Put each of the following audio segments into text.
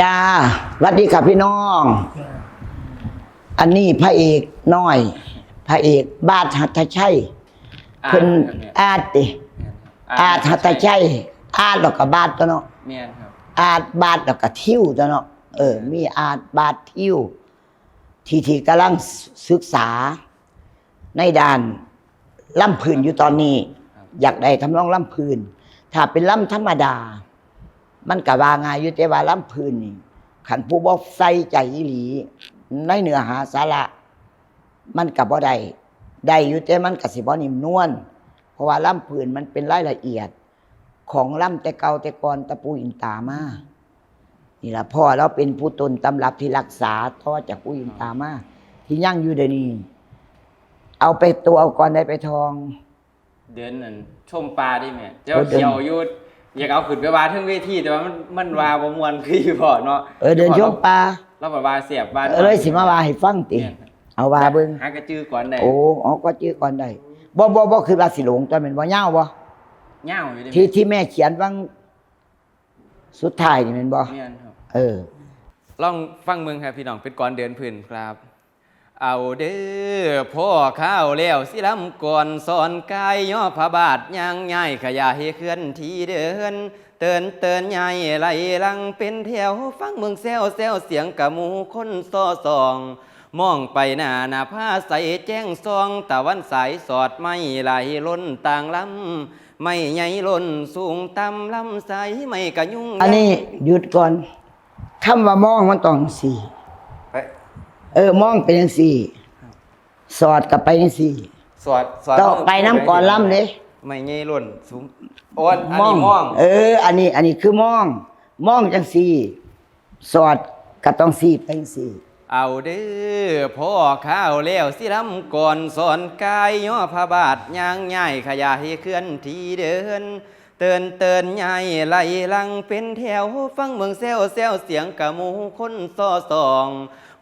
จ้าสวัสดีครับพี่น้อง อันนี้พระเอกน้อย พระเอกบาทหัตถชัยเพิ่นอาดติอาดหัตถชัยอาดแล้วก็บาทตัวเนาะเมียนครับอาดบาทแล้วก็ทิวตัวเนาะเออ มีอาดบาททิวที่ที่กำลังศึกษา ในด้านล่ำพื้นอยู่ตอนนี้ อยากได้ทำนองล่ำพื้น ถ้าเป็นล่ำธรรมดา มันก็ว่าง่ายอยู่แต่ว่าล่ำพื้นนี่ขันผู้บอกใส่ใจอีหลี ในเนื้อหาสาระ มันกับบ่ได้ได้อยู่แต่มันกับสิบ่นิ่มนวลเพราะว่าล่ำพื้นมันเป็นรายละเอียด ของล่ำแต่เก่าแต่ก่อนตะปูอินตามานี่ละพ่อเราเป็นผู้ตนตำรับที่รักษาทอดจากปูอินตามาที่ยั่งอยู่เดี๋ยวนี้เอาไปตัวเอาก่อนได้ไปทอง เดินนั่นชมปลาดิแม่เจ้าเออเดินเขียวอยุด อยากเอาขึ้นไปวาถึงเวทีแต่ว่ามันมันวาบ่มวนคืออยู่พอเนาะเออเดินชมปลาเราแบบว่าเสียบบ้านเออเลยสิมาว่าให้ฟังติ เอาว่าเบิ่งหากระจือก่อนได้โอ้อ๋อก็จื้อก่อนได้บ่บ่บ่คือว่าสิหลงตอนเป็นบ่ยาวบ่เง่าอยู่ดิที่ที่แม่เขียนว่างสุดท้ายนี่แม่นบ่เมียนครับเออลองฟังเมืองครับพี่น้องเป็นก่อนเดินพื้นครับ เอาเด้อพ่อข้าวแล้วสิลำก่อนสอนกายย่อพระบาทย่างง่ายขยายเคลื่อนที่เดิน เตือนเตือนใหญ่ไหลลังเป็นแถวฟังเมืองแซวแซวเสียงกะมูคนซอซองมองไปหน้าหน้าผ้าใสแจ้งซองตะวันสายสอดไม่ไหลล้นต่างลำไม่ใหญ่ล้นสูงต่ำลำใสไม่กะยุ่ง อันนี้หยุดก่อนคำว่ามองมันต้องสี่ เออมองเป็นจังสี่ สอดกับไปจังสี่ สอดสอดต้องไปน้ำก่อนล่ำเด้ ไม่ใหญ่ล้นสูงโอนอันนี้มอง เออ อันนี้ อันนี้คือมองมองจังสี่ สอดก็ต้องสี่ไปจังสี่ เอาเด้อพ่อข้าวแล้วสิลำก่อนสอนกายย่อพระบาทย่างง่ายขยายเคลื่อนที่เดิน เตือนเตือนใหญ่ไหลหลังเป็นแถว ฟังเมืองแซวแซวเสียงกะหมูคนซอสอง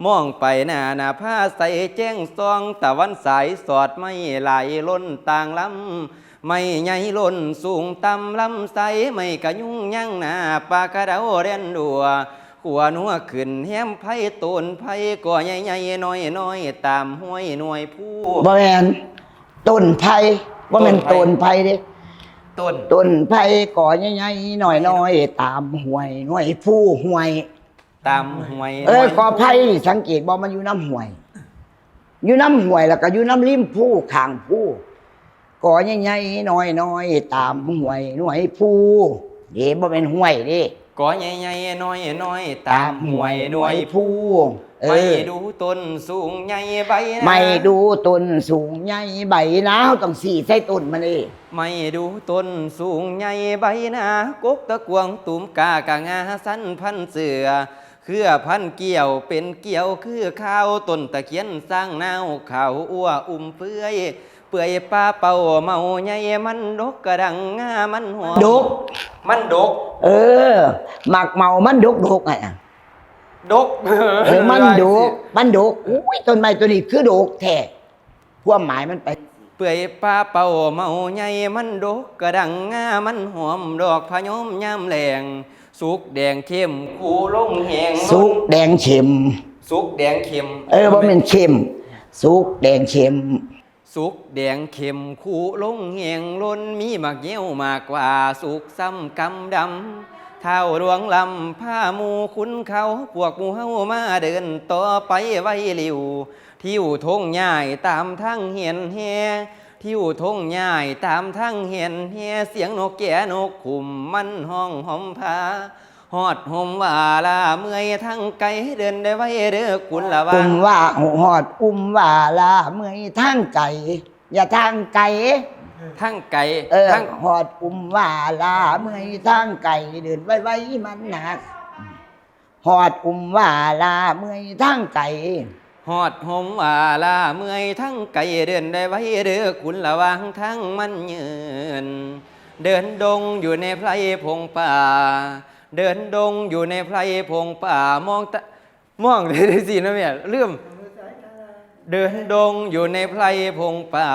มองไปหน้าหน้าผ้าใสแจ้งซองตะวันสายสอดไม่ไหลล้นต่างลำไม่ใหญ่ล้นสูงต่ำลำใสไม่กะยุ่งยั่งหน้าปากกระเดาเรียนดัวขัวนัวขึ้นแฮมไผ่ต้นไผ่ก่อใหญ่ๆน้อยๆตามห้วยหน่วยผู้บ่แม่นต้นไผ่บ่แม่นต้ต้นนไผ่ไผ่เด้ต้นต้นไผ่ก่อใหญ่ๆน้อยๆตามห้วยหน่วยผู้ห้วย ตามห้วยเอ้ยกอไผ่นี่สังเกตบ่มันอยู่น้ำห้วย อยู่น้ำห้วยแล้วก็อยู่น้ำริมผู้ข้างผู้ก่อใหญ่ๆน้อยๆตามห้วยหน่วยผู้เด้บ่เป็นห้วยเด้ก่อใหญ่ๆน้อยๆตามห้วยหน่วยผู้เอไม่อดูต้นสูงใหญ่ใบหนาไม่ดูต้นสูงใหญ่ใบหนาวต้องสีใส่ต้นมันเองไม่ดูต้นสูงใหญ่ใบหนากกตะกวงตุ่มกากะงาสั้นพันเสือ เครือพันเกี่ยวเป็นเกี่ยวคือข้าวต้นตะเคียนสร้างนาวขาวอ้วอุ้มเปื่อยเปื่อยปลาเป่าเมาใหญ่มันดกกระดังงามันหัวดก มันดก เออหมักเมามันดกดกไงอะดกเออมันดกมันดกอุ้ยต้นไม้ตัวนี้คือดกแท้ความหมายมันไปเปื่อยปลาเป่าเมาใหญ่มันดกกระดังงามันหอมดอกพะยมยามแรง สุกแดงเข้มคูลงแหงสุกแดงเข็ม สุกแดงเข้มเออว่ามันเข็มสุกแดงเข็ม สุกแดงเข้มคูลงแหงล้นมีมากเยี่ยวมากกว่าสุกซ้ำกำดำเท่าดวงลำผ้าหมูคุณเขาพวกหมูเฮามาเดินต่อไปไว้หลิว ทิวทงใหญ่ตามทางเหียนแฮ ทิวทงใหญ่ตามทางเหียนแฮเสียงนกแก่นกขุมมันห้องหอมพาฮอดหมว่าลาเมื่อยทั้งไกลเดินได้ไว้เด้อกุลละวัอุ้งมว่าหอดอุ้มว่าลาเมื่อยทางไก่อย่าทางไก่ทั้งไก่เออทั้งหอดอุ้มว่าลาเมื่อยทางไก่เดินไว้ไว้มันหนักหอดอุ้มว่าลาเมื่อยทางไก่ ฮอดหมว่าลาเมื่อยทั้งไก่เดินได้ไว้เด้อกุลละวังทั้งมันยืน เดินดงอยู่ในไพรพงป่า เดินดงอยู่ในไพรพงป่ามองตะมองได้สินะแม่เรื่มเดินดงอยู่ในไพรพงป่า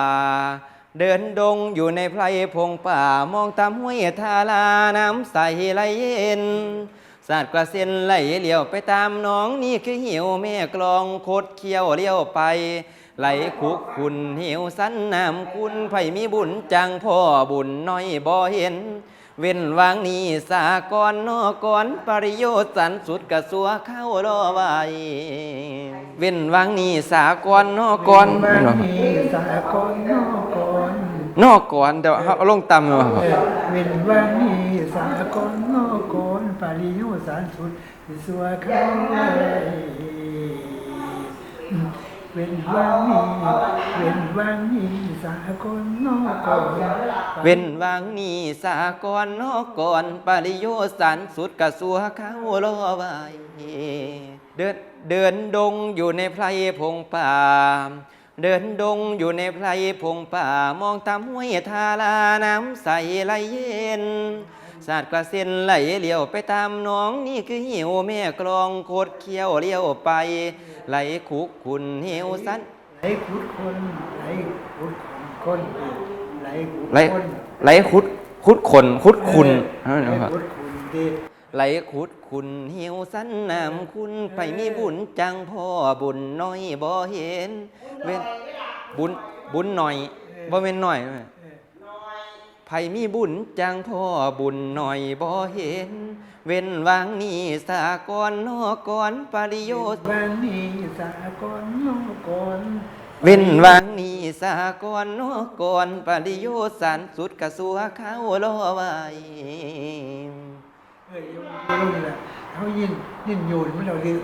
เดินดงอยู่ในไพรพงป่ามองตามห้วยทาลาน้ำใสไหลเย็น สาดกระเซ็นไหลเลี้ยวไปตามหน้องนี่คือหิวแม่กลองโคดเคี้ยวเลี้ยวไป ไหลคุกคุณหิวสันน้ำคุณไผมีบุญจังพ่อบุญน้อยบ่เห็น เว้นวางนี้สากรนอกรปริโยชน์สันสุดกระสัวเข้ารอไว้เว้นวางนี้สากรนอกรบ้านนี้สากลนอกรนอกรเดี๋ยวเอาลงต่ำเลยเอว่ะอเว้นบ้านนี้สากลนอกร ปริโยสารสุดสัวเขาไว้เว้นบ้านนี้เว้นบ้านนี้สากลนอกรเว้นวางนี้สากรนอกรปริโยสันสุดกระสัวเข้ารอไว้เดินเดินดงอยู่ในไพรพงป่า เดินดงอยู่ในไพรพงป่ามองตามห้วยทาราน้ำใสไหลเย็น สาดกระเซ็นไหลเลี้ยวไปตามหน้องนี่คือหิวแม่กลองโคดเคี้ยวเลี้ยวไป ไหลคุกคุณหิวสันไหลขุดคนไหลขุดคนไหลขุดไหลคนไหลคุดคุดขนคุดคุณเออไหลขุดคนดีไหลขุดคุณหิวสันน้ำคุณไปมีบุญจังพ่อบุญน้อยบ่เห็นเว้นบุญบุญหน่อยบ่เป็นหน่อย ไผมีบุญจังพ่อบุญหน่อยบ่เห็น เว้นวางนี้สากรนอกรปริโยชน์บ้านนี้สากลนอกรเว้นวางนี้สากรนอกรปริโยชน์สันสุดกระสัวเข้ารอไว้เอ้ยโยมโยมน่ะเขายินยินโยนไม่เราเรียก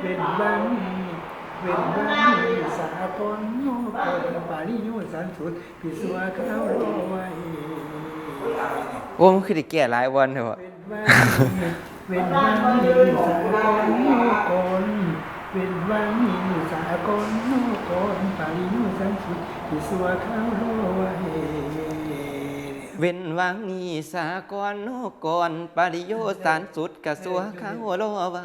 เป็นบ้านนี้ เป็นบ้านนี้สากลนอกรปาริโยสันสุดพิสวาข้าวรไว้โอ้มันคือได้แก่หลายวันเถอะเป็นบ้านนี้เป็นบ้านนี้สากลนกรเป็นวันนี้สากลนอกรปาริโยสันสุดพิสวาข้าวรไว้ เว้นวางนี้สากรนกรปริโยสารสุดกระสัวเขารอไว้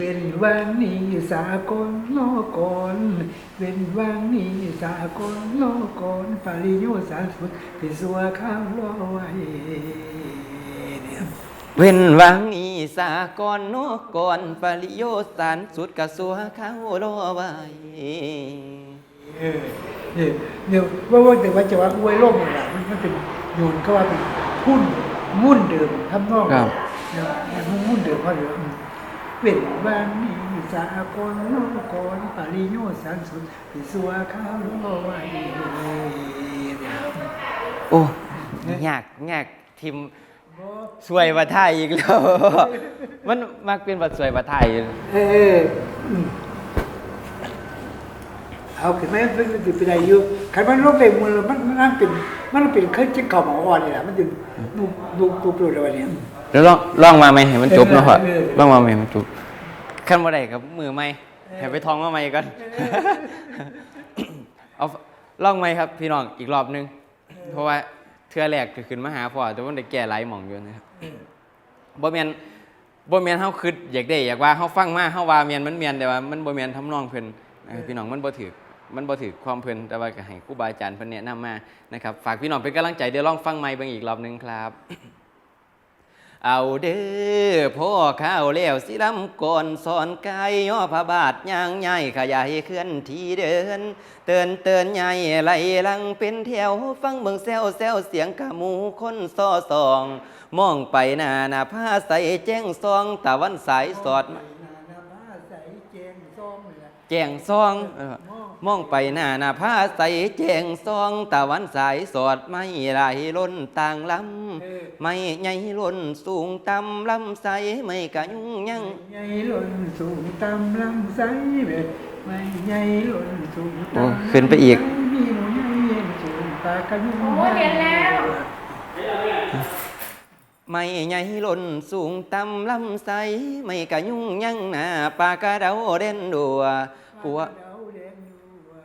เป็นวันนี้สากลนอกรเป็นวันนี้สากลนอกรปริโยสารสุดพิสัวข้าวรอไว้เนี่ยเว้นวางนี้สากรนกรปริโยสารสุดกระสัวเขารอไว้เออเนี่ยเดี๋ยวว่าว่าแต่ว่าจะว่าอวยโล่มอะมันเป็น โยนก็ว่าเป็นหุ้นมุ่นเดิมทำนองครับเนี่ยมันมุ่นเดิมเพราะเดี๋ยวอืมเป็นวันนี้สากลนอกรปริโยสารสุดพิสัวข้าวรอไว้เนี่ยโอ้ยากยากทิมสวยบัไทยอีกแล้ว มันมักเป็นบัดสวยบัไทยอยู่เอออืมเอาขึ้นไหมมันมันจะเป็นอะไรอยู่ขันมันลบในมือมันมันนั่งเป็น มันเป็นเครื่องจิ้งเข่าหมออ่อนนี่แหละมันจะดูดูดูโปรดอะไรเนี่ยเดี๋ยวลองลองมาไหมให้มันจบเนาะพ่อเออลองมาไหมมันจบขั้นบ่ได้กับมือไหมให้ไปท้องมาไหมก่อนเอาลองไหมครับ พี่น้องอีกรอบนึง เพราะว่าเทื่อแรกก็ขึ้นมาหาพ่อแต่ว่าได้แก้หลหม่องอยู่นะครับบ่แม่นบ่แม่นเฮาคิดอยากได้อยากว่าเฮาฟังมาเฮาว่าแม่นมันแม่นแต่ว่ามันบ่แม่นทำนองเพิ่นพี่น้องมันบ่ถูก มันบ่ถูกความเพลินแต่ว่าก็ให้ครูบาอาจารย์เพิ่นแนะนำมานะครับฝากพี่น้องเป็นกำลังใจเดี๋ยวลองฟังใหม่เบิ่งอีกรอบหนึงครับ เอาเด้อพ่อข้าวแล้วสิลำก่อนสอนกายย่อพระบาทย่างใหญ่ขยายเคลื่อนที่เดิน เตือนเตือนใหญ่ไหลลังเป็นแถวฟังเบิ่งแซวแซวเสียงกะหมูคนซ้อสอง มองไปหน้าหน้าผ้าใสแจ้งซองตะวันสายสอดมา แจ้งซองเออมองไปหน้าหน้าผ้าใสแจ้งซองตะวันสายสอดไม่ไหลล้นต่างลำไม่ใหญ่ล้นสูงต่ำลำใสไม่กะยุ่งยัง ใหญ่ล้นสูงตามลำไส้แบบไม่ใหญ่ล้นสูงตามโอ้ขึ้นไปอีก มีหนูใหญ่สูงตากระยุ่งโอ้เห็นแล้ว ไม่ใหญ่ล้นสูงต่ำลำใสไม่กะยุ่งยังหน้าปากกระเดาเด่นดัวผัวดาวแดงดูว่า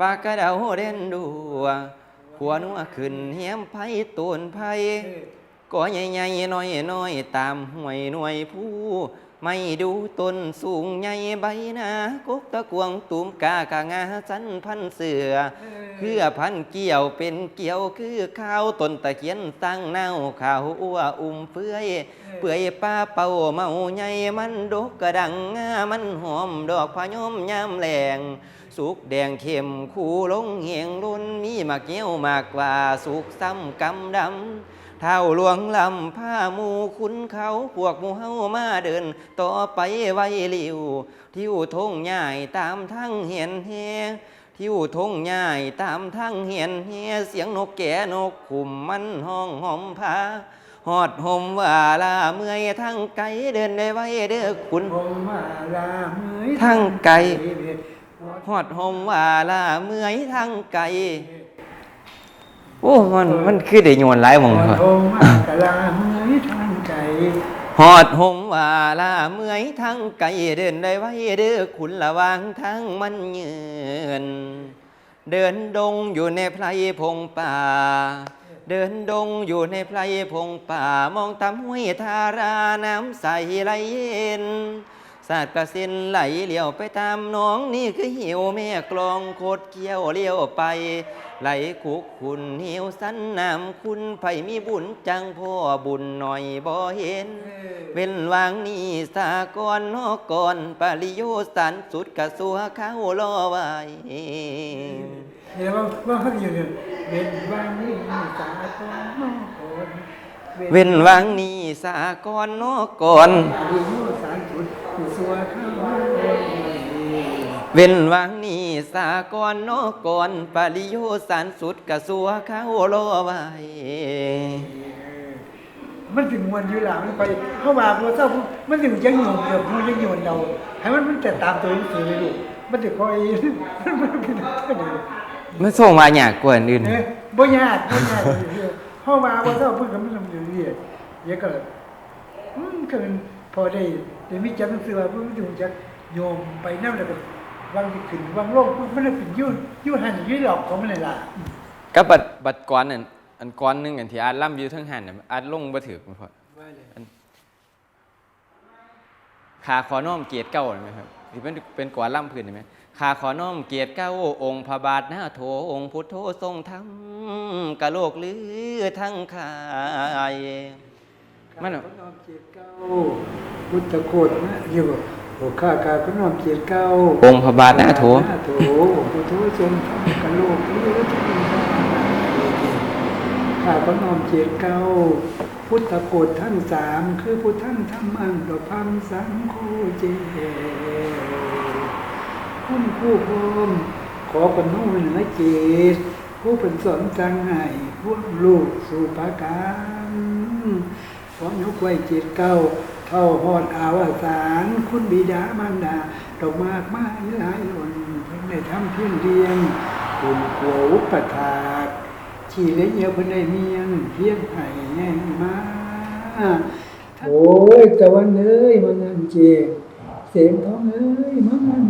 ปากกระเดาเด่นดัวผัวนัวขึ้นเหียมไผ่ตูนไผ่เออก็ใหญ่ใหญ่น้อยน้อยตามห่วยหน่วยผู้ ไม่ดูต้นสูงใหญ่ใบหนากกตะกวงตุมกากางาสันพันเสือเพื่อพันเกี่ยวเป็นเกี่ยวคือข้าวต้นตะเคียนตั้งเน่าขาวอ้วอุ่มเฟื่อยเปื่อยป้าเป่าเมาใหญ่มันดกกระดังงามันหอมดอกพะยมยามแหลงสุกแดงเข้มคู่ลงเหียงล้นมีหมากเงี้ยวหมากว่าสุกซ้ำกำดำ เท่าหลวงลำผ้าหมูคุณเขาพวกหมูเฮามาเดิน ต่อไปไว้เลิวทิวทงใหญ่ตามทั้งเหียนเฮทิวทงใหญ่ตามทางเหียนเฮียเสียงนกแก่นกขุมมันห้องหอมผาหอดหมว่าลาเมื่อยทั้งไกลเดินได้ไว้เด้อคุณผมมาลาเมยทั้งไก่หอดหมว่าลาเมื่อยทั้งไกล โอ้มันมันคือได้โยนหลายหมองผมครับมากะลาเมยทางไก่หอดหมว่าลาเมื่อยทั้งไกลเดินได้ไว้เด้อคุณระวางทั้งมันยืนเดินดงอยู่ในไพรพงป่า เดินดงอยู่ในไพรพงป่ามองตามห้วยทาราน้ำใสไหลเย็น สาดกระสินไหลเลี้ยวไปตามหน้องนี่คือหิวแม่กลองโคดเกี้ยวเลี้ยวไป ไหลคุกคุณหิวสันน้ำคุณไผมีบุญจังพ่อบุญหน่อยบ่เห็น เว้นวางนี้สากรนอกก่อนปริโยสันสุดกระสัวเข้ารอไว้เดี๋ยวว่าว่าเขาอยู่เนี่ยเป็นวันนี้สาคนนอกคนเว้นวางนี้สากรนอกก่อนอายุสามจุดอยู่ สัวข้าวเว้นวางนี้สากรนอกก่อนปริโยสันสุดกระสัวข้ารอไว้มันถึงวนอยู่หลังไปเข้ามาพอเศร้ามันถึงยังโยนเกือบมันยังโยนเราให้มันมันแต่ตามตัวหนังสือเลยลูกมันจะคอยมันเป็นมันส่งมาอยากกว่าอื่นเบ่ยากบ่ยากเข้ามาพอเศร้าปุ๊บก็มันทำอยู่เรื่อยเดี๋ยอืมก็เป็น พอได้ได้มีจักหนังสือว่าเพิ่นถึงจะโยมไปนำแล้วก็วางขึ้นวางลงปุ๊บมันเลยเป็นยุ่นยุ่นหันยุ่นหลอกของมันเลยล่ะก็บัดบัดก้อนนั่นอันก้อนหนึงอันที่อาจล่ำอยู่เทั้งหันน่ะอาจลงบ่ถึกมันพอว่าเลยขาขอน้อมเกียรติเก้าเห็นไหมครับที่เป็นเป็นกว่าล่ำพื้นเห็นไหมขาขอน้อมเกียรติเก้าองค์พระบาทหน้าโถองค์พุทโธทรงธรรมกะโลกลือทั้งขาย มันข้าพน้อมเกียรติเก้าพุทธโคตนะอยู่โอ้ข้าข้าพน้อมเกียรติเก้าองค์พระบาทหน้าโถหน้าโถองค์พุทโธทรงธรรมกะโลกนี้ทุกข้าพน้อมเกียรติเก้าพุทธโคตทั้งสามคือพุทธังธรรมังดอกพังสังโฆเจคุณผู้พรมขอกันนุ่งเหนือเจตผู้เป็นสอนจังให้พวกลูกสู่ปาการ ของยกไวจิตเก้าเท่าหอดอาวสารคุณบิดามารดาดอกมากไม้หลายหล่นเพิ่นได้ทำเพียงเดียงคุณขัวอุปถากชีเลี้ยเพิ่นได้เมียงเพียงไห้แง่มาโอ้ยตะวันเอ้ยมันนั่นเจงเสียงท้องเอ้ยมันนั่น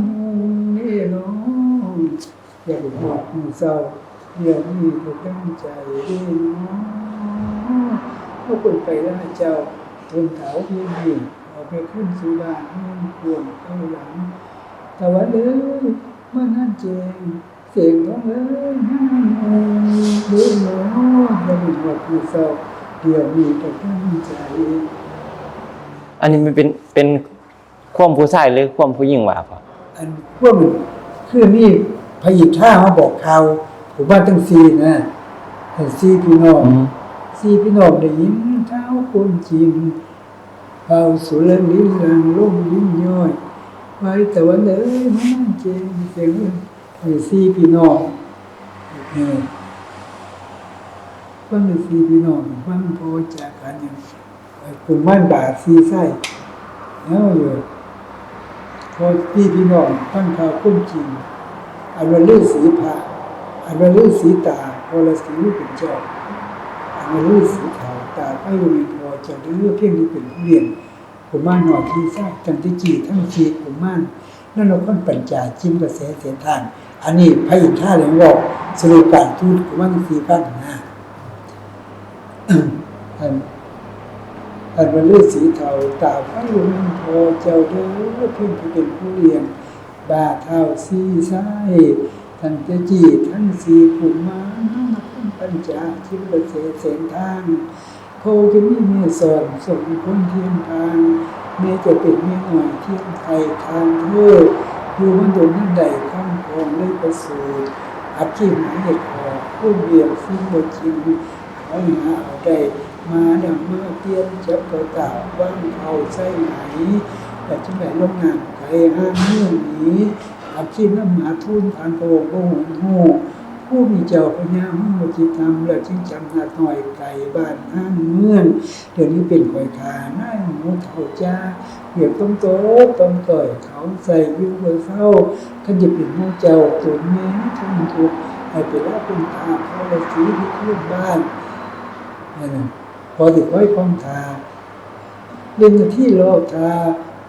เอ้น้องอย่าบุกหอกมือเศร้าเดี๋ยวนี้ก็ตั้งใจด้วยน้อง พวกคนไปล่าเจ้าทนเถาเพียงดีเอาไปขึ้นสุบานเงินควรเข้าหลังแต่ว่าเอ้ยเมื่อนั่นเจงเสียงของเอ้ยนั่นเอ้ยเด้อหนออย่าเป็นหัวผู้เศร้าเดี๋ยวมีแต่ตั้งใจอันนี้มันเป็นเป็นความผู้ชายหรือความผู้หญิงวะพ่ออันพวกมันคือนี่พยิบท่ามาบอกเขาผมว่าตั้งซีนะตั้งซีพี่น้อง สีพี่น้องได้ยินเท้าคนจริงเอาสุรนิรังล่มยิ้มย่อยไว้แต่วันเอ้ยมันเจงเสียงเอ้ยสีพี่น้องเออฟังสีพี่น้องฟังพอจากกันอย่างกลุ่มบ้านบาทสีไส้แล้วอยู่พอพี่พี่น้องฟังข่าวคนจริงอันว่าลือสีพระอันว่าลือสีตาพอละสีลูกเป็นเจ้า อันนี้รู้สีขาวตาไม่รู้พอจะเลือกเพียงนี้เป็นผู้เรียนผมม่านหน่อยที่ทราบจันทิจีทั้งจีผมม่านนั่นเราคนปัญจาจิ้มกระแสเสียทาน อันนี้พระอินทราเลยบอกสรุปการทูตผมม่านสีพันนะอันอันวันเลือดสีเทาตาพระลุงพอเจ้าเด้อเพิ่งที่เป็นผู้เลี้ยงบาเท้าสีซ้ายท่านเจะจีท่านสีขุมมามาคุณปัญจากทิพย์เสเสนทางโคจะมีเมียสอนส่งคนเทียมทางแม้จะเป็นเมียหน่อยเทียมไทยทางเธออยู่มันโดนนั่นใดข้ามคองเลยประสูติอาชีพหาเหตุขอผู้เบียงซึ่งบทชินเขาหาเอาได้มาดังเมื่อเตียนจับกระตาว่างเขาใส่ไหนแต่จังไหนลงงานไก่ห้ามเมื่อนี้อาชีพน้ำหมาทุนทานโกโกหงโห ผู้มีเจ้าพญามุ่งมจิตธรรมและจึงจำนาหน่อยไก่บ้านห้างเมื่อนเดี๋ยวนี้เป็นข่อยขาหน้าหมูเท่าจ้าเหี่ยวต้มโต๊ะต้มต่อยเขาใส่ยิ้วเบอเศร้าขันจะเป็นหมูเจ้าตัวเนี้ยทุนทุกให้ไปรับเป็นตาเขาเลยสีที่ขึ้นบ้านนั่นพอถึงไว้ความทาเล่นกันที่โลกทา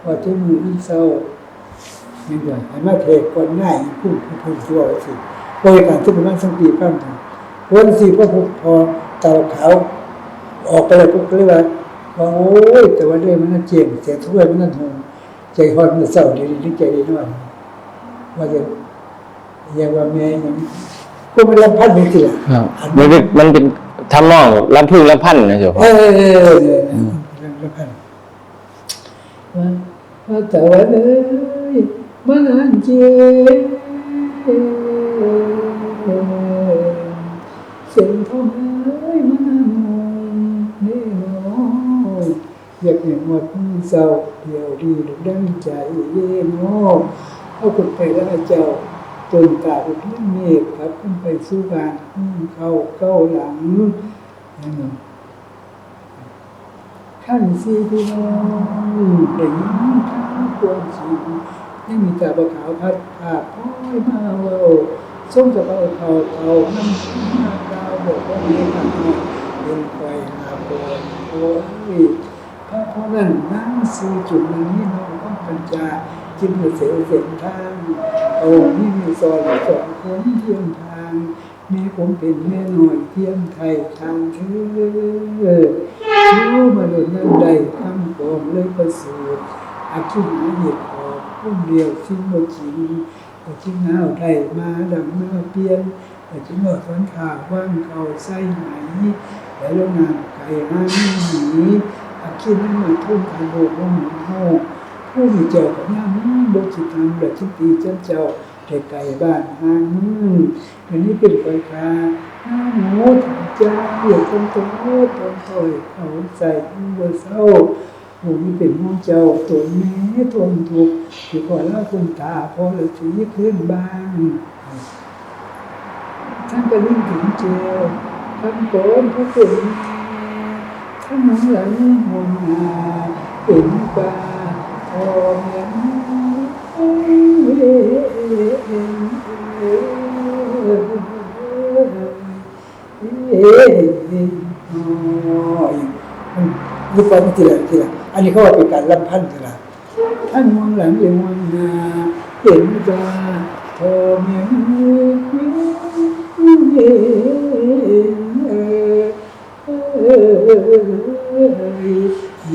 ว่าจะมืออีเศร้าไม่ด้วยให้มาเทกก่อนง่ายพูดพูดชั่วสิ บริการที่ประมาณสักปีปั้มถึงวันสี่ก็พอเตาขาวออกไปเลยปุ๊บก็เลยว่าว่าโอ้ยแต่ว่าเรื่องมันน่าเจียงเสียงถ้วยมันน่าหงใจหอนมันเศร้าดีดีใจดีหน่อยว่าจะยังว่าแม่ยังก็ไม่รับพันไม่ติดครับมันเป็นมันเป็นทำนองลำพึ่งลำพันนะเจ้าพ่อเออเออเออเออแล้วกันว่าว่าแต่ว่าเอ้ยมันอันเจเสียง ทองเอ้ยมันอันมองนี่น้ออยากเห็นหมดเศร้าเดียวดีดุดังใจเย็นโง่เอาคนไปแล้วเจ้าจนตาเป็นเรื่องเมฆครับขึ้นไปสู้การเข้าเก้าหลังนั่นน่ะท่านสีพี่น้องได้ยินข่าวควรสิยังมีตาบะขาวพัดผ่าพ้อยมาเวา ส่งกับเอาเขาเขาน้ำมาดาวบอกว่ามีทางเป็นไปหาปอนโอ้ยพระพนั้นนั่งซื้อจุดนี้น้องต้องปัญญาจึงมเสียเสียงทางเอานี่มีซอยสองคนเทียมทางแม่ผมเป็นแม่หน่อยเทียมไทยทางเธอรู้มาโดนนั่นใดคำกองเลยประสูติอาชีพหาเหตุออกพุ่มเดียวสิ้นหมดชิง แต่ชิงเอาได้มาดังเมื่อเปลี่ยนแต่ชิงหมดฝันขาว่างเขาใส่ไหมแต่โรงงานไก่ห้างหนีอาชีพนั้นมาทุ่มทางโลกว่าหมุนโหผู้มีเจ้าของย่ามือบกจิตทำแบบชิตีเจ้าเจ้าแต่ไก่บ้านห้างมืออันนี้เป็นไฟคาน้าหมูถึงจ้าเบียดต้นโตต้นถอยเขาใส่เบอร์เศร้า หมูมีเป็นห้องเจ้าตัวแม่ทนทุกข์ที่ขอเล่าคุณตาพอเลยสีขึ้นบ้างท่านก็ยิ่งถึงเจียวท่านโกนพระเป็นท่านน้องหลังห่วงหาเป็นปาทองยังเอ้เอ้ยยุควันทีละทีละ อันนี้เขาว่าเป็นการลำพันธ์ทีละท่านมองหลังเรียงวันนาเห็นตาทองยังเอ้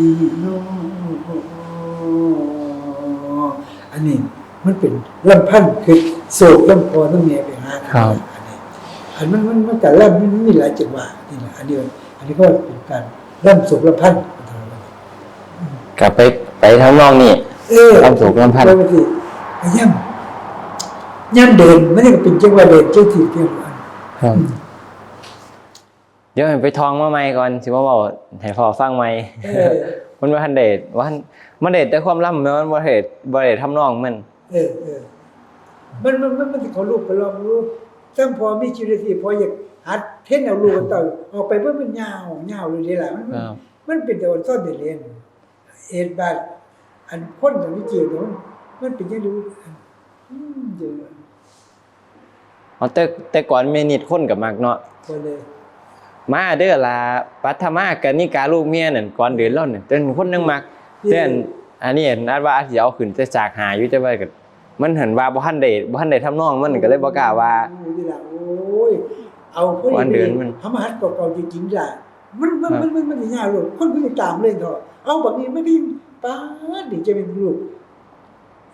ยน้องอันนี้มันเป็นลำพันธ์คือโศกลำพอต้องเมียไปหากันอันนี้อันมันมันมันการล่ำมันมีหลายจังหวะนี่แหละอันเดียวอันนี้ก็เป็นการล่ำสุกลำพันธ์ กลับไปไปทำนองนี่เออล่ำสุกลำพันธ์ปกติไอ้ย่ำย่ำเดินไม่ได้เป็นจังหวะเดินเจ้าที่เที่ยวอันครับเดี๋ยวให้ไปทองมาใหม่ก่อนสิว่าบอกให้พ่อฟังใหม่เออมันว่าทันเดทว่าทันมันเดทแต่ความล่ำแม้มันบ่เดทบ่เดททำนองมัน เออเออมันมันมันมันเขาลูกก็ลองรู้ตั้งพอมีชีวิตที่พออยากหัดเท่นเอาลูกกันต่อออกไปเพื่อมันยาวยาวเลยดีแหละมันครับมันเป็นแต่วันต้นเดเรียน เอ็ดบาทอันพ้นตรงนี้เกี่ยวกับมันมันเป็นยังดูอืมเดี๋ยวอ๋อแต่แต่ก่อนเมนิดคนกับมากเนาะพอเลยมาเด้อล่ะปัทมากันนิกาลูกเมียนั่นก่อนเดือนแล้วนั่นเป็นคนนึงมักเต้นอันนี้นัดว่าอาจสิเอาขึ้นแต่จากหาอยู่แต่ว่าก็มันเห็นว่าบ่ทันได้บ่ทันได้ทำนองมันก็เลยบ่กล้าว่าโอ้ยดีละโอ้ยเอาเพื่วันเดือนมันพระมหัสเก่าๆจริงๆล่ะมันมันมันมันมันสิยากลูกคนก็สิตามเลยเถอะเอาแบบนี้ไม่ได้ป้าดนี่จะเป็นลูก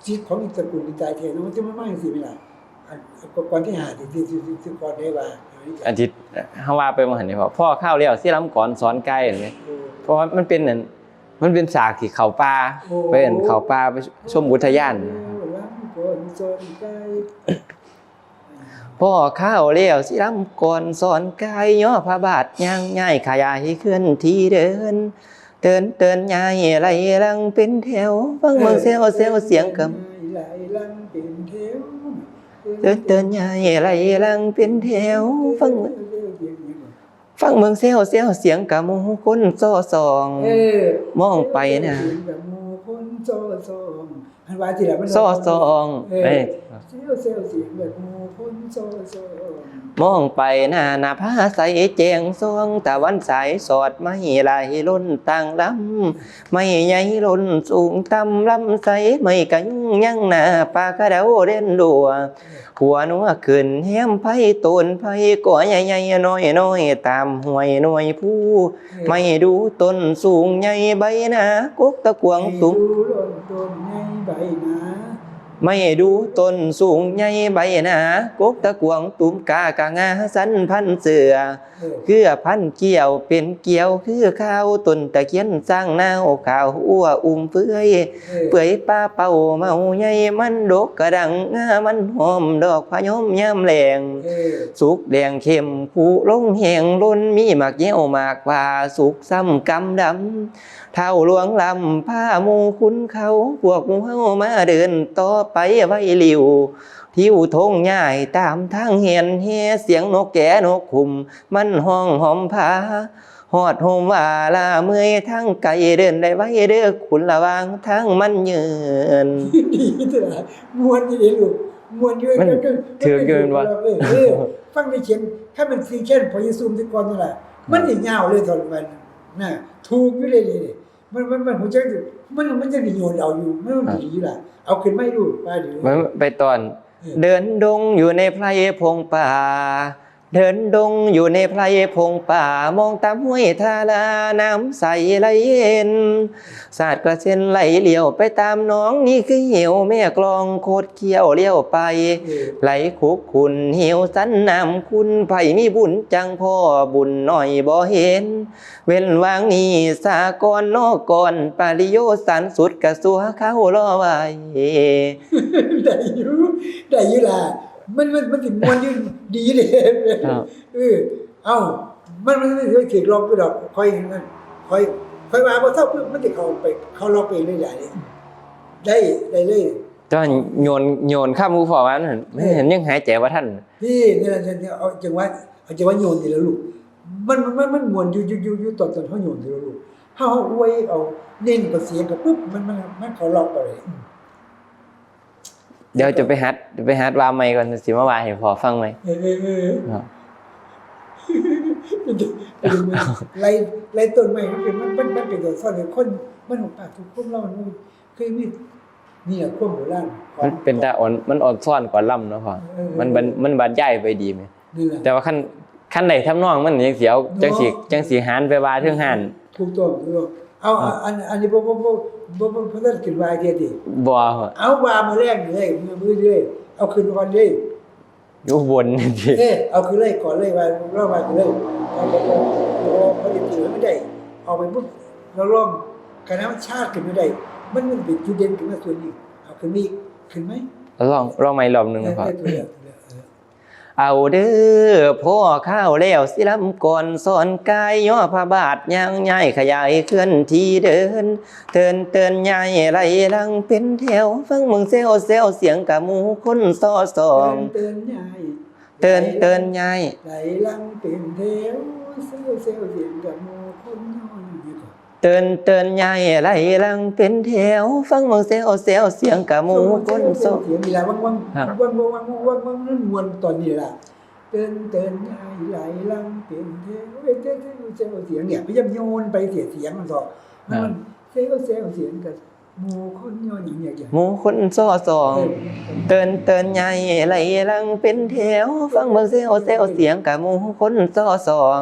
ชีวิตของอีกตระกูลใจแทนมันจะไม่มากสิไม่ล่ะก่อนที่หาที่ที่ที่ก่อนได้ว่าอาทิตย์ฮาว่าไปมาหันนี่พ่อพ่อข้าวแล้วสิลํก่อนสอนไก่นี่เพราะมันเป็นนั่นมันเป็นฉากที่เขาป่าไปเอิ้นเขาป่าไปชมอุทยานพ่อข้าวเลี้ยวสิลำก่อนสอนกายย่อพระบาทย่างง่ายขยายเคลื่อนที่เดิน เดินเดินย่ายไหลลังเป็นแถวฟังเมืองเซลเซลเสียงกไหลลังเป็นเทวำเดินเดินย่ายไหลลังเป็นแถวฟังเมืองฟังเมืองเซลเซลเสียงกะหมูคนซ้อสองเออมองไปนะแบบหมู่คนโซซองอันว่าที่ละมันซ้อสองเอ เอ้ยอเซลเซลเสียงแบบหมู่คนโซซองมองไปหน้าหน้าผ้าใสแจงซองตะวันสายสอดไม่ไหลล้นต่างลำไม่ใหญ่ล้นสูงต่ำลำใสไม่กังยังหน้าปากกระเดาเด่นดัวหัวนัวขึ้นแฮมไผ่ต้นไผ่ก่อใหญ่ๆน้อยน้อยๆตามห้วยหน่วยผู้ ไม่ดูต้นสูงใหญ่ใบหนากกตะกวงตุ้มดูล้นต้นในใบหนา ไม่ดูต้นสูงใหญ่ใบหนากกตะกวงตุ้มกากะงาสันพันเสือเออคือพันเกี่ยวเป็นเกี่ยวคือข้าวต้นตะเคียนสร้างนาวขาวอ้วอุ้มเปื่อยเออเปื่อยป้าเป่าเมาใหญ่มันดกกระดังงามันหอมดอกพะยมยามแรงเออสุกแดงเข้มผูลงแหงล้นมีหมากเยี่ยวหมากว่าสุกซ้ำกำดำ เท่าหลวงลำผ้าหมูคุณเขาพวกหมูเฮามาเดินต่อไปไว้หลิวทิวทงใหญ่ตามทางเห็นเฮเสียงนกแก่นกขุม มันห้องหอมผาหอดโฮมว่าลาเมื่อยทั้งไก่เดินได้ไว้เด้อคุณระวังทั้งมันยืนดีที่ละมวนอยู่ดีลูกมวนอยู่มันก็ถือเกินวะเออเออฟังได้เขียนถ้ามันซีเช่นพอยิซูมที่ก่อนนั่นแหละมันสิยาวเลยตอนมันน่ะถูกอยู่เลยนี่ มันมันมันหัวใจอยู่มันมันจะมีโยนเอาอยู่มันมันดีอยู่ล่ะเอาขึ้นไม่รู้ไปดิมันไปตอน เดินดงอยู่ในไพรพงป่า เดินดงอยู่ในไพรพงป่ามองตามห้วยทาราน้ำใสไหลเย็น สาดกระเซ็นไหลเลี้ยวไปตามหน้องนี่คือเหี่ยวแม่กลองโคดเขี้ยวเลี้ยวไปเออไหลคุกคุณเหี่ยวสันน้ำคุณไผมีบุญจังพ่อบุญหน่อยบ่เห็น เว้นวางนี้สากรนอกก่อนปาริโยสันสุดกระสัวเข้ารอไว้ได้อยู่ได้อยู่ล่ะ มันมันมันสิมวนอยู่ดีเลยครับเออเอ้ามันมันไม่ได้ถือลองไปดอกคอยมันคอยคอยมาบ่เท่าปุ๊บมันสิเข้าไป เข้าล็อกไปเรื่อยๆได้ได้เลยตอนโยนโยนข้ามมือพอมันนไม่เห็นยังหายใจว่าท่านพี่นี่แหละเนี่ยเอาจังหวะเอาจังหวะโยนทีละลูกมันมันมันมันมวนอยู่อยู่อยู่อยู่ตอนตอนเฮาโยนทีละลูกเฮาอวยเอาเน้นกับเสียงกับปุ๊บมันมันมันเข้าล็อกไปเลย เดี๋ยวจะไปฮัดจะไปฮัดว่าไม่ก่อนสิมาว่าให้พอฟังไหมเออเออเออครับไล่ไล่ต้นไม้มันเป็นมันมันมันเป็นตัวซ่อนเลยคนมันของปากทุกคนเรามันเคยมีนี่แหละความโบราณของมันเป็นตาอ่อนมันอ่อนซ่อนกว่าล่ำเนาะพอเออมันบันมันบรรยายไปดีไหมนี่แหละแต่ว่าขั้นขั้นใดทำนองมันยังเสียวจังสีจังสีหานไปว่าเทิงหันถูกต้องถูกต้องเอาเอาอันอันนี้บ่บ่บ่ บ่บ่บ่ได้ขึ้นวายเดียวดิบัวเอาวามาแรกเลยมือมือเลยเอาขึ้นก่อนเลยอยู่บนนี่สิเอ้เอาขึ้นเลยก่อนเลยว่าเราว่าขึ้นเลยเอาไปเอาเอาพอดีถือไม่ได้เอาไปปุ๊บเราลองคณะชาติขึ้นไม่ได้ มันมันเป็นจุดเด่นขึ้นมาส่วนนี้เอาขึ้นมีขึ้นไหมลองลองไม่รอบหนึงนะพอ เออตัวเดียวตัวเดียวเออเอาเด้อพ่อข้าวแล้วสิลำก่อนสอนกายย่อพระบาทย่างใหญ่ขยายเคลื่อนที่เดินเตือนเตือนใหญ่ไหลลังเป็นแถวฟังมึงเซลเซลเสียงกะหมูคนซ้อสองเตือนใหญ่เตือนเตือนใหญ่ไหลลังเป็นเทวเซลเซลเสียงกับโมคนน้อยอยู่ก่อน เตือนเตือนใหญ่ไหลลังเป็นแถว ฟังมึงเซลเซลเสียงกะหมูคนซ้อเสียงมีหลายวังวังครับวังวังวังวังวังวังนั่นมวนตอนนี้ล่ะเตือนเตือนใหญ่ไหลลังเป็นเทวเอ้ยเตือนเตือนเซลเสียงเนี่ยพยายามโยนไปเสียเสียงมันต่อมันเซลเซลเสียงกับโมคนน้อยอย่างเงี้ยหมูคนซ้อสอง เตือนเตือนใหญ่ไหลลังเป็นแถว ฟังมึงเซลเซลเสียงกะหมูคนซ้อสอง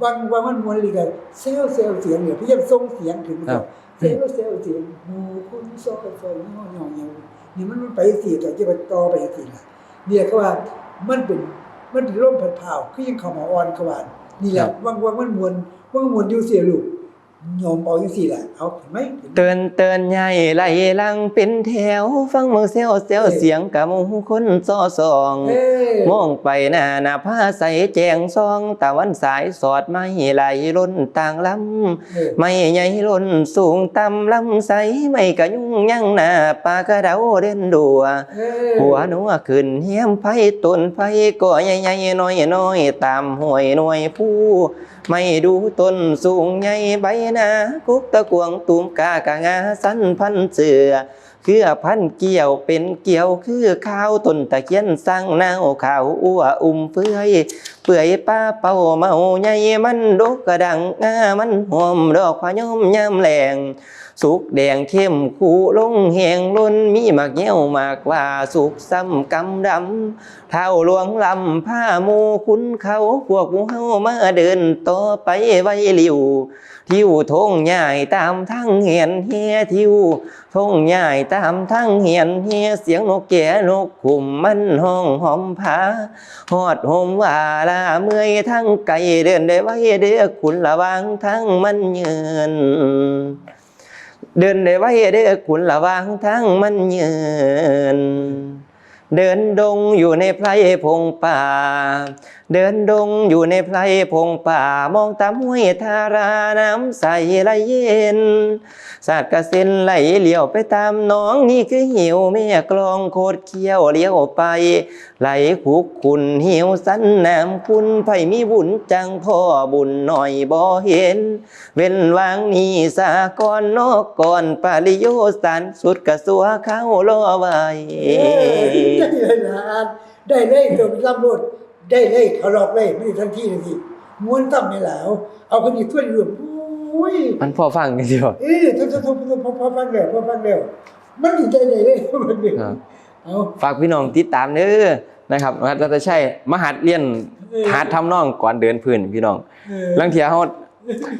บางบางมันมวนลีกันเซลเซลเสียงเนี่ยพยายามส่งเสียงถึงครับเซลเซลเสียงหมูคุณซอยซอยย่อย่อย่อนี่มันมันไปสิแต่จะไปต่อไปสิล่ะเนี่ยเขาว่ามันเป็นมันเป็นร่มผัดเผาคือยังเข้ามาอ่อนเขาว่านี่แหละว่างว่างมันมวนว่างมวนอยู่เสียลูก ยอมเอาจังซี่ล่ะเอาเห็นไหมเห็นไหมเตือนเตือนใหญ่ไหลลังเป็นแถว ฟังมือเซลเซลเอ้ยเสียงกะหมูคนซ้อสองเอ้ยมองไปหน้าหน้าผ้าใสแจงซองตะวันสายสอดไม่ไหลล้นต่างลำเออไม่ใหญ่ล้นสูงต่ำลำใสไม่กะยุ่งยั่งหน้าปากระเดาเด่นดัวเอ้ยหัวหนัวขึ้นเฮียมไผต้นไผก็ใหญ่ๆน้อยๆตามห้วยหน่วยผู้ ไม่ดูต้นสูงใหญ่ใบหนากุกตะกวงตูมกากะงาสั้นพันเสือเครือพันเกี่ยวเป็นเกี่ยวคือข้าวต้นตะเคียนสร้างนาวข้าวอ้วอุ่มเฟื่อยเปื่อยป้าเป่าเมาใหญ่มันดกกระดังงามันหอมดอกพะยอมยามแหลง สุกแดงเข้มคู่ลงแหงล้นมีหมากเงี้ยวหมากว่าสุกซ้ำกำดำเท่าหลวงลำผ้ามูคุณเขาพวกหมูเฮามาเดินต่อไปไว้หลิวทิวทงใหญ่ตามทั้งเหียนเฮียทิวทงใหญ่ตามทั้งเหียนเฮียเสียงนกแก่นกขุมมันห้องหอมผาฮอดหมว่าลาเมื่อยทั้งไก่เดินได้ไว้เด้อคุณระวังทั้งมันเยืน เดินได้ไว้เด้อคุณระวังทั้งมันเยินเดินดงอยู่ในไพรพงป่าเดินดงอยู่ในไพรพงป่ามองตามห้วยทาราน้ำใสไหลเย็นสาดกระเซ็นไหลเลี้ยวไปตามน้องนี่คือหิวแม่กลองโคดเขี้ยวเลี้ยวไป ไหลคุกคุณหิวสันน้ำคุณไผมีบุญจังพ่อบุญหน่อยบ่เห็น เว้นวางนี้สากอนนอกก่อนปาลิโยสันสุดกระสัวเข้ารอไว้เอ้ยได้เลยนะอ่านได้เลยตัวเป็นลำรถ ได้เลยเขาหลอกเลยไม่ได้ทันทีเลยทีม้วนตั้มไม่แล้วเอาคนอีกถ้วยรวมโอ้ยมันพอฟังกันสิบ่เอ้ยทุกทุกทุกทุกพอพอฟังแล้วพอฟังแล้วมันถึงได้เลยเลยมันเดียวครับเอาฝากพี่น้องติดตามเด้อนะครับรัตชัยมหัดเรียนหาทำนองก่อนเดินพื้นพี่น้องเออลางเทียเฮา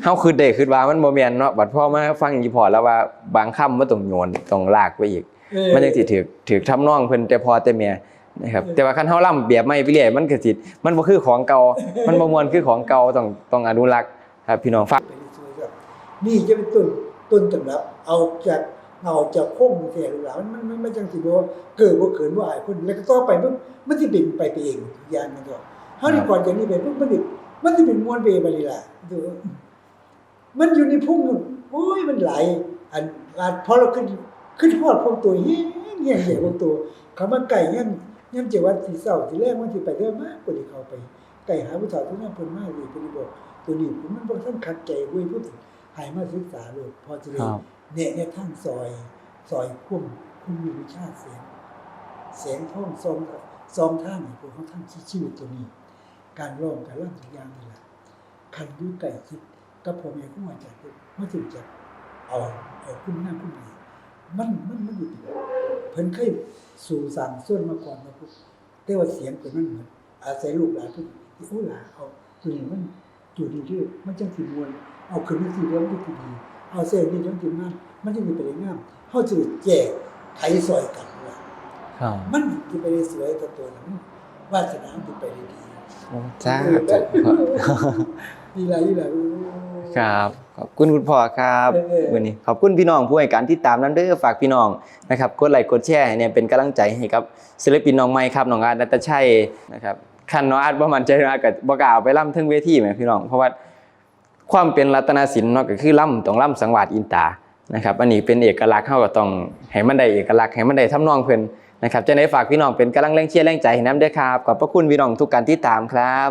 เฮาคือได้คือว่ามันบ่แม่นเนาะบัดพ่อมาฟังอีพอแล้วว่าบางคำมันต้องโยนต้องลากไปอีกเออมันยังสิถือถือทำนองเพิ่นแต่พอแต่แม่ นะครับแต่ว่าคันเฮาล่ำแบบไม่ไปเรื่อยมันก็สิมันบ่คือของเก่ามันบ่ม่วนคือของเก่าต้องต้องอนุรักษ์ครับพี่น้องฝากไปสวยครับนี่จะเป็นต้นต้นตำรับเอาจากเอาจากโค้งแก่ลูกหลานมันมันมันจังสิบ่เกิดบ่เขินบ่อายคนแล้วก็ต่อไปมันมันสิเป็นไปไปเองทุกอย่างมันก็เฮานี่ก่อนจากนี้ไปปุ๊บมันสิมันสิเป็นมวลไปบัดนี้ล่ะดูมันอยู่ในพุ่งนู่นโอ้ยมันไหลอันอันพอเราขึ้นขึ้นฮอดพวกตัวเฮี้ยเฮี้ยเฮี้ยพวกตัวเขามาไก่ย่ำย่ำเจวันสิเศร้าสิแรกมันสิไปเด้อมากกว่าที่เขาไปไก่หาผู้สาวที่น่าเพิ่นมากเลยเพิ่นบอกตัวนี้ผมมันบ่ทันคักใจเว้ยพูดถึงให้มาศึกษาโลดพอจะได้ครับเนี่ยเนี่ยทางซอยซอยคุ้มคุ้มมีวิชาเสียงเสียงท่องซองซองทางนี่พวกเขาทำชีวิตตัวนี้ การร้องการร่ำทุกอย่างนี่แหละคันอยู่ไก่คิดกับพ่อแม่ของอาจารย์เพิ่นมาถึงจะเอาเอาคุณหน้าคุณดีมันมันมันอยู่ที่ เพิ่นเคยสู่สั่งส่วนมาก่อนนะพวกแต่ว่าเสียงเพิ่นมันเหมือนอาศัยลูกหลานเพิ่นที่โอ้หลาเอาตัวนี้มันอยู่ดีที่มันจังสิมวนเอาขึ้นมาสิเดียวมันสิดีเอาเส้นนี้จังสิงามมันจะมีไปได้งามเฮาสิแจกไถซอยกันว่าครับมันสิไปได้สวยกับตัวนั้นวาสนามันสิไปได้ดีจ้าดีหลายดีหลายโอ้ครับ ขอบคุณคุณพ่อครับเออเออวันนี้ขอบคุณพี่น้องผู้ให้การติดตามนั้นเด้อฝากพี่น้องนะครับกดไลค์กดแชร์ให้เนี่ยเป็นกำลังใจให้กับศิลปินน้องใหม่ครับน้องอาร์ตนัตชัยนะครับคันน้องอาร์ตบ่มั่นใจน้องอาร์ตก็บ่กล้าเอาไปล่ำถึงเวทีแหมพี่น้องเพราะว่าความเป็นรัตนศิลป์เนาะก็คือล่ำต้องล่ำสังวาสอินตานะครับอันนี้เป็นเอกลักษณ์เฮาก็ต้องให้มันได้เอกลักษณ์ให้มันได้ทำนองเพิ่นนะครับจะได้ฝากพี่น้องเป็นกำลังแรงเชียร์แรงใจให้นํเด้อครับขอบพระคุณพี่น้องทุกการติดตามครับ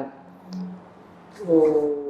โอ้